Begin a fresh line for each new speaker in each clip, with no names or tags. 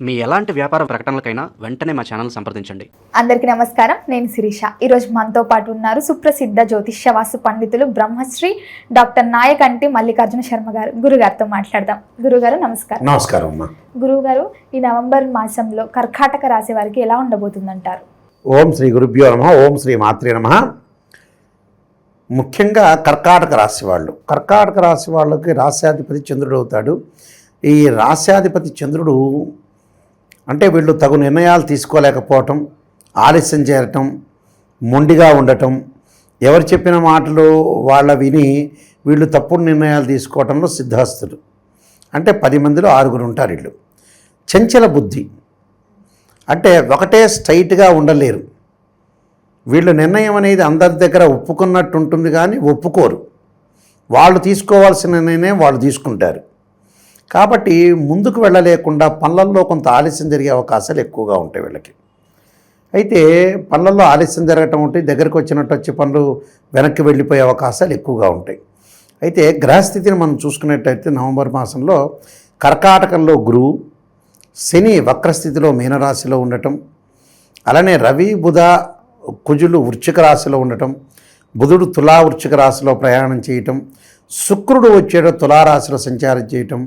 మీ ఎలాంటి వ్యాపార ప్రకటనలకైనా వెంటనే మా ఛానల్ సంప్రదించండి.
అందరికీ నమస్కారం. నేను శిరీష. ఈరోజు మనతో పాటు ఉన్నారు సుప్రసిద్ధ జ్యోతిష్య వాస్తు పండితులు బ్రహ్మశ్రీ డాక్టర్ నాయకంటి మల్లికార్జున శర్మ గారు. గురుగారితో మాట్లాడదాం. గురుగారు నమస్కారం.
నమస్కారం అమ్మా.
గురువుగారు ఈ నవంబర్ మాసంలో కర్కాటక రాశి వారికి ఎలా ఉండబోతుందంటారు?
ఓం శ్రీ గురుభ్యో నమ ఓం శ్రీ మాత్రే నమ. ముఖ్యంగా కర్కాటక రాశి వాళ్ళు. కర్కాటక రాశి వాళ్ళకి రాశ్యాధిపతి చంద్రుడు అవుతాడు. ఈ రాశ్యాధిపతి చంద్రుడు అంటే వీళ్ళు తగు నిర్ణయాలు తీసుకోలేకపోవటం ఆలస్యం చేరటం మొండిగా ఉండటం ఎవరు చెప్పిన మాటలు వాళ్ళ విని వీళ్ళు తప్పుడు నిర్ణయాలు తీసుకోవటంలో సిద్ధాస్తులు అంటే పది మందిలో ఆరుగురు ఉంటారు వీళ్ళు. చంచల బుద్ధి. అంటే ఒకటే స్ట్రైట్గా ఉండలేరు. వీళ్ళు నిర్ణయం అనేది అందరి దగ్గర ఒప్పుకున్నట్టు ఉంటుంది కానీ ఒప్పుకోరు. వాళ్ళు తీసుకోవాల్సిన నిర్ణయం వాళ్ళు తీసుకుంటారు. కాబట్టి ముందుకు వెళ్ళలేకుండా పనులలో కొంత ఆలస్యం జరిగే అవకాశాలు ఎక్కువగా ఉంటాయి వీళ్ళకి. అయితే పనులలో ఆలస్యం జరగటం ఉంటే దగ్గరకు వచ్చినట్టు వచ్చే పనులు వెనక్కి వెళ్ళిపోయే అవకాశాలు ఎక్కువగా ఉంటాయి. అయితే గ్రహస్థితిని మనం చూసుకున్నట్టయితే నవంబర్ మాసంలో కర్కాటకంలో గురువు శని వక్రస్థితిలో మీనరాశిలో ఉండటం అలానే రవి బుధ కుజులు వృశ్చిక రాశిలో ఉండటం బుధుడు తులా వృశ్చిక రాశిలో ప్రయాణం చేయటం శుక్రుడు వచ్చేటో తులారాశిలో సంచారం చేయటం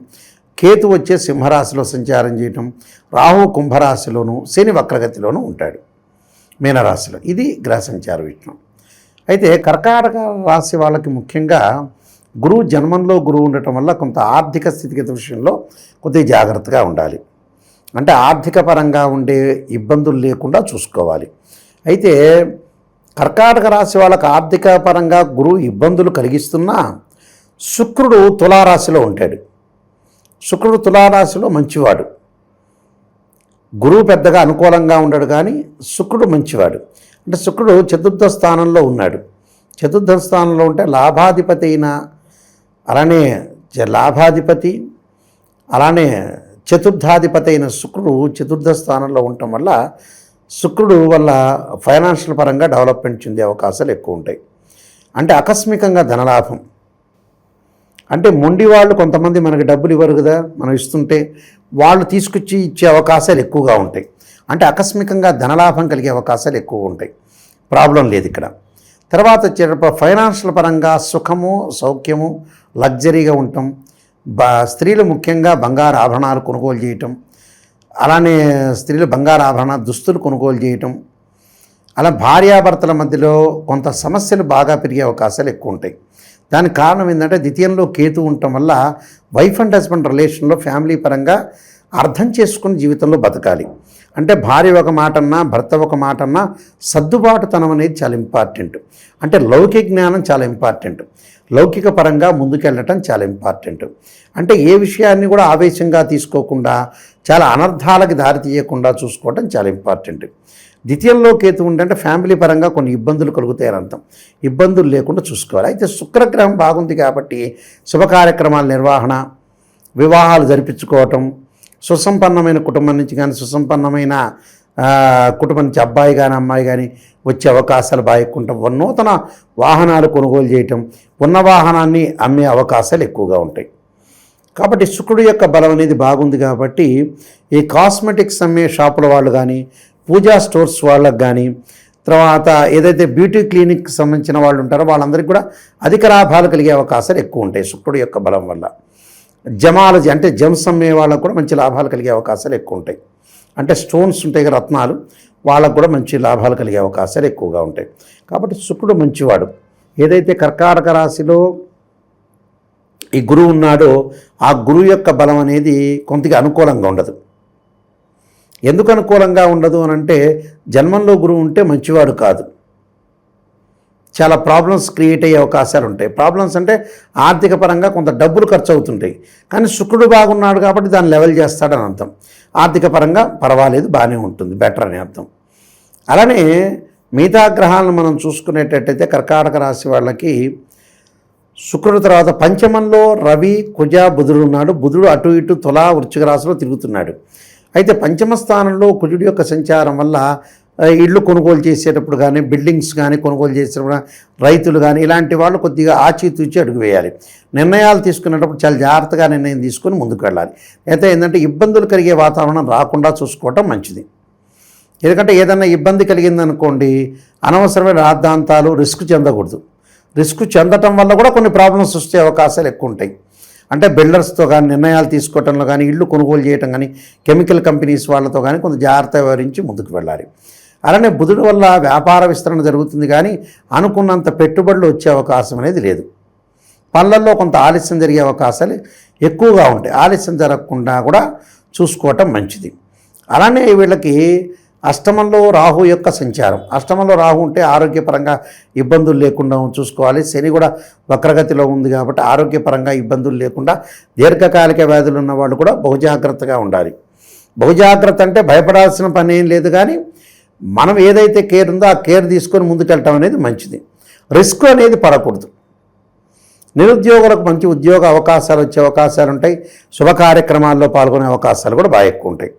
కేతు వచ్చే సింహరాశిలో సంచారం చేయటం రాహు కుంభరాశిలోను శని వక్రగతిలోనూ ఉంటాడు మీనరాశిలో. ఇది గ్రహ సంచార విషయం అయితే కర్కాటక రాశి వాళ్ళకి ముఖ్యంగా గురువు జన్మంలో గురువు ఉండటం వల్ల కొంత ఆర్థిక స్థితిగతి విషయంలో కొద్దిగా జాగ్రత్తగా ఉండాలి. అంటే ఆర్థిక పరంగా ఉండే ఇబ్బందులు లేకుండా చూసుకోవాలి. అయితే కర్కాటక రాశి వాళ్ళకు ఆర్థిక పరంగా గురువు ఇబ్బందులు కలిగిస్తున్నా శుక్రుడు తులారాశిలో ఉంటాడు. శుక్రుడు తులారాశిలో మంచివాడు. గురువు పెద్దగా అనుకూలంగా ఉండడు కానీ శుక్రుడు మంచివాడు. అంటే శుక్రుడు చతుర్థ స్థానంలో ఉన్నాడు. చతుర్థ స్థానంలో ఉంటే లాభాధిపతి అయిన అలానే లాభాధిపతి అలానే చతుర్థాధిపతి అయిన శుక్రుడు చతుర్థ స్థానంలో ఉండటం వల్ల శుక్రుడు వల్ల ఫైనాన్షియల్ పరంగా డెవలప్మెంట్ చెందే అవకాశాలు ఎక్కువ ఉంటాయి. అంటే ఆకస్మికంగా ధనలాభం అంటే మొండి వాళ్ళు కొంతమంది మనకి డబ్బులు ఇవ్వరు కదా మనం ఇస్తుంటే వాళ్ళు తీసుకొచ్చి ఇచ్చే అవకాశాలు ఎక్కువగా ఉంటాయి. అంటే ఆకస్మికంగా ధనలాభం కలిగే అవకాశాలు ఎక్కువ ఉంటాయి. ప్రాబ్లం లేదు ఇక్కడ. తర్వాత వచ్చేటప్పుడు ఫైనాన్షియల్ పరంగా సుఖము సౌఖ్యము లగ్జరీగా ఉండటం బ స్త్రీలు ముఖ్యంగా బంగారు ఆభరణాలు కొనుగోలు చేయటం అలానే స్త్రీలు బంగారు ఆభరణ దుస్తులు కొనుగోలు చేయటం అలా భార్యాభర్తల మధ్యలో కొంత సమస్యలు బాగా పెరిగే అవకాశాలు ఎక్కువ ఉంటాయి. దానికి కారణం ఏంటంటే ద్వితీయంలో కేతు ఉండటం వల్ల వైఫ్ అండ్ హస్బెండ్ రిలేషన్లో ఫ్యామిలీ పరంగా అర్థం చేసుకుని జీవితంలో బతకాలి. అంటే భార్య ఒక మాట అన్నా భర్త ఒక మాట అన్నా సర్దుబాటుతనం అనేది చాలా ఇంపార్టెంట్. అంటే లౌకిక జ్ఞానం చాలా ఇంపార్టెంట్. లౌకిక పరంగా ముందుకెళ్ళటం చాలా ఇంపార్టెంట్. అంటే ఏ విషయాన్ని కూడా ఆవేశంగా తీసుకోకుండా చాలా అనర్థాలకి దారి తీయకుండా చూసుకోవటం చాలా ఇంపార్టెంట్. ద్వితీయంలో కేతు ఉంటే ఫ్యామిలీ పరంగా కొన్ని ఇబ్బందులు కలుగుతాయని అర్థం. ఇబ్బందులు లేకుండా చూసుకోవాలి. అయితే శుక్రగ్రహం బాగుంది కాబట్టి శుభ కార్యక్రమాల నిర్వహణ వివాహాలు జరిపించుకోవటం సుసంపన్నమైన కుటుంబం నుంచి కానీ సుసంపన్నమైన కుటుంబం నుంచి అబ్బాయి కానీ అమ్మాయి కానీ వచ్చే అవకాశాలు బాగా ఎక్కువ ఉంటాం నూతన వాహనాలు కొనుగోలు చేయటం ఉన్న వాహనాన్ని అమ్మే అవకాశాలు ఎక్కువగా ఉంటాయి. కాబట్టి శుక్రుడు యొక్క బలం అనేది బాగుంది కాబట్టి ఈ కాస్మెటిక్స్ అమ్మే షాపుల వాళ్ళు కానీ పూజా స్టోర్స్ వాళ్ళకి కానీ తర్వాత ఏదైతే బ్యూటీ క్లినిక్ సంబంధించిన వాళ్ళు ఉంటారో వాళ్ళందరికీ కూడా అధిక లాభాలు కలిగే అవకాశాలు ఎక్కువ ఉంటాయి శుక్రుడు యొక్క బలం వల్ల. జమాలజీ అంటే జమ్స్ అమ్మే వాళ్ళకు కూడా మంచి లాభాలు కలిగే అవకాశాలు ఎక్కువ ఉంటాయి. అంటే స్టోన్స్ ఉంటాయి కదా రత్నాలు వాళ్ళకు కూడా మంచి లాభాలు కలిగే అవకాశాలు ఎక్కువగా ఉంటాయి. కాబట్టి శుక్రుడు మంచివాడు. ఏదైతే కర్కాటక రాశిలో ఈ గురువు ఉన్నాడో ఆ గురువు యొక్క బలం అనేది కొంతగా అనుకూలంగా ఉండదు. ఎందుకు అనుకూలంగా ఉండదు అని అంటే జన్మంలో గురువు ఉంటే మంచివాడు కాదు. చాలా ప్రాబ్లమ్స్ క్రియేట్ అయ్యే అవకాశాలు ఉంటాయి. ప్రాబ్లమ్స్ అంటే ఆర్థిక పరంగా కొంత డబ్బులు ఖర్చు అవుతుంటాయి కానీ శుక్రుడు బాగున్నాడు కాబట్టి దాన్ని లెవెల్ చేస్తాడని అర్థం. ఆర్థిక పరంగా పర్వాలేదు బాగానే ఉంటుంది. బెటర్ అని అర్థం. అలానే మిగతా గ్రహాలను మనం చూసుకునేటట్టయితే కర్కాటక రాశి వాళ్ళకి శుక్రుడు తర్వాత పంచమంలో రవి కుజ బుధుడు ఉన్నాడు. బుధుడు అటు ఇటు తులా వృచ్చిక రాశిలో తిరుగుతున్నాడు. అయితే పంచమ స్థానంలో కుజుడి యొక్క సంచారం వల్ల ఇళ్ళు కొనుగోలు చేసేటప్పుడు కానీ బిల్డింగ్స్ కానీ కొనుగోలు చేసేటప్పుడు రైతులు కానీ ఇలాంటి వాళ్ళు కొద్దిగా ఆచితూచి అడుగు వేయాలి. నిర్ణయాలు తీసుకునేటప్పుడు చాలా జాగ్రత్తగా నిర్ణయం తీసుకొని ముందుకు వెళ్ళాలి. అయితే ఏంటంటే ఇబ్బందులు కలిగే వాతావరణం రాకుండా చూసుకోవటం మంచిది. ఎందుకంటే ఏదైనా ఇబ్బంది కలిగిందనుకోండి అనవసరమైన రాద్ధాంతాలు రిస్క్ చెందకూడదు. రిస్క్ చెందటం వల్ల కూడా కొన్ని ప్రాబ్లమ్స్ వచ్చే అవకాశాలు ఎక్కువ ఉంటాయి. అంటే బిల్డర్స్తో కానీ నిర్ణయాలు తీసుకోవటంలో కానీ ఇళ్ళు కొనుగోలు చేయటం కానీ కెమికల్ కంపెనీస్ వాళ్ళతో కానీ కొంత జాగ్రత్త వ్యవహరించి ముందుకు వెళ్ళాలి. అలానే బుధుడు వల్ల వ్యాపార విస్తరణ జరుగుతుంది కానీ అనుకున్నంత పెట్టుబడులు వచ్చే అవకాశం అనేది లేదు. పనులలో కొంత ఆలస్యం జరిగే అవకాశాలు ఎక్కువగా ఉంటాయి. ఆలస్యం జరగకుండా కూడా చూసుకోవటం మంచిది. అలానే వీళ్ళకి అష్టమంలో రాహు యొక్క సంచారం. అష్టమంలో రాహు ఉంటే ఆరోగ్యపరంగా ఇబ్బందులు లేకుండా చూసుకోవాలి. శని కూడా వక్రగతిలో ఉంది కాబట్టి ఆరోగ్యపరంగా ఇబ్బందులు లేకుండా దీర్ఘకాలిక వ్యాధులు ఉన్న వాళ్ళు కూడా బహుజాగ్రత్తగా ఉండాలి. బహుజాగ్రత్త అంటే భయపడాల్సిన పని ఏం లేదు కానీ మనం ఏదైతే కేర్ ఉందో ఆ కేర్ తీసుకొని ముందుకెళ్ళటం అనేది మంచిది. రిస్క్ అనేది పడకూడదు. నిరుద్యోగులకు మంచి ఉద్యోగ అవకాశాలు వచ్చే అవకాశాలు ఉంటాయి. శుభ కార్యక్రమాల్లో పాల్గొనే అవకాశాలు కూడా బాగా ఎక్కువ ఉంటాయి.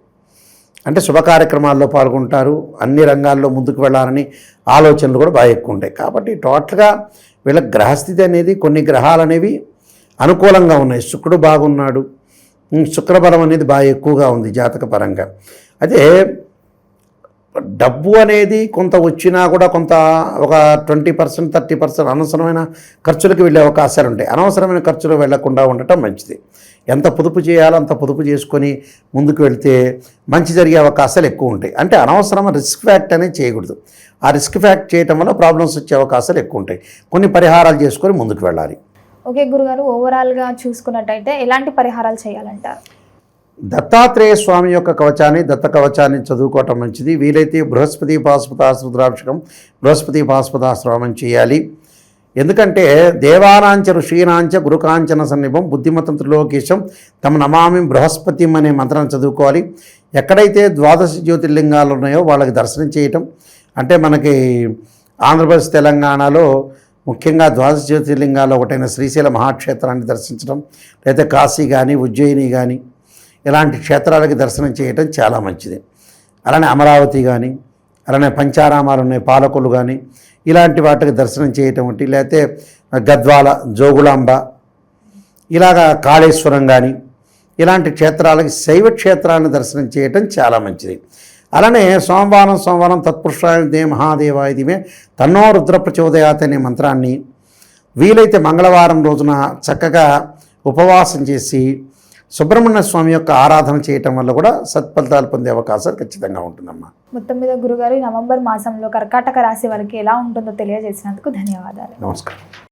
అంటే శుభ కార్యక్రమాల్లో పాల్గొంటారు అన్ని రంగాల్లో ముందుకు వెళ్ళాలని ఆలోచనలు కూడా బాగా ఎక్కువ ఉంటాయి. కాబట్టి టోటల్గా వీళ్ళ గ్రహస్థితి అనేది కొన్ని గ్రహాలు అనేవి అనుకూలంగా ఉన్నాయి. శుక్రుడు బాగున్నాడు. శుక్రబలం అనేది బాగా ఎక్కువగా ఉంది జాతక పరంగా. అయితే డబ్బు అనేది కొంత వచ్చినా కూడా కొంత ఒక ట్వంటీ పర్సెంట్ థర్టీ పర్సెంట్ అనవసరమైన ఖర్చులకు వెళ్ళే అవకాశాలు ఉంటాయి. అనవసరమైన ఖర్చులు వెళ్ళకుండా ఉండటం మంచిది. ఎంత పొదుపు చేయాలో అంత పొదుపు చేసుకొని ముందుకు వెళ్తే మంచి జరిగే అవకాశాలు ఎక్కువ ఉంటాయి. అంటే అనవసరమైన రిస్క్ ఫ్యాక్ట్ అనేది చేయకూడదు. ఆ రిస్క్ ఫ్యాక్ట్ చేయటం వల్ల ప్రాబ్లమ్స్ వచ్చే అవకాశాలు ఎక్కువ ఉంటాయి. కొన్ని పరిహారాలు చేసుకొని ముందుకు వెళ్ళాలి.
ఓకే గురుగారు ఓవరాల్గా చూసుకున్నట్టయితే ఎలాంటి పరిహారాలు చేయాలంటారు?
దత్తాత్రేయ స్వామి యొక్క కవచాన్ని దత్త కవచాన్ని చదువుకోవటం మంచిది. వీలైతే బృహస్పతి పాశుపతాశ్రుద్రాభిషేకం బృహస్పతి పాశుపతాశ్రవణం చేయాలి. ఎందుకంటే దేవానాంచ ఋషీనాంచ గురుకాంచన సన్నిభం బుద్ధిమతం త్రిలోకేశం తమ నమామి బృహస్పతిం అనే మంత్రం చదువుకోవాలి. ఎక్కడైతే ద్వాదశ జ్యోతిర్లింగాలు ఉన్నాయో వాళ్ళకి దర్శనం చేయటం. అంటే మనకి ఆంధ్రప్రదేశ్ తెలంగాణలో ముఖ్యంగా ద్వాదశ జ్యోతిర్లింగాల్లో ఒకటైన శ్రీశైల మహాక్షేత్రాన్ని దర్శించడం లేదా కాశీ కానీ ఉజ్జయిని కానీ ఇలాంటి క్షేత్రాలకి దర్శనం చేయటం చాలా మంచిది. అలానే అమరావతి కానీ అలానే పంచారామాలు ఉన్నాయి పాలకులు కానీ ఇలాంటి వాటికి దర్శనం చేయటం వంటి లేకపోతే గద్వాల జోగులాంబ ఇలాగా కాళేశ్వరం కానీ ఇలాంటి క్షేత్రాలకి శైవ క్షేత్రాలను దర్శనం చేయటం చాలా మంచిది. అలానే సోమవారం సోమవారం తత్పురుషాయ దే మహాదేవాయ దిమే తన్నో రుద్ర ప్రచోదయాత్ అనే మంత్రాన్ని వీలైతే మంగళవారం రోజున చక్కగా ఉపవాసం చేసి సుబ్రహ్మణ్య స్వామి యొక్క ఆరాధన చేయటం వల్ల కూడా సత్ఫలితాలు పొందే అవకాశాలు ఖచ్చితంగా ఉంటుందమ్మా.
మొత్తం మీద గురుగారు నవంబర్ మాసంలో కర్కాటక రాశి వారికి ఎలా ఉంటుందో తెలియజేసినందుకు ధన్యవాదాలు.
నమస్కారం.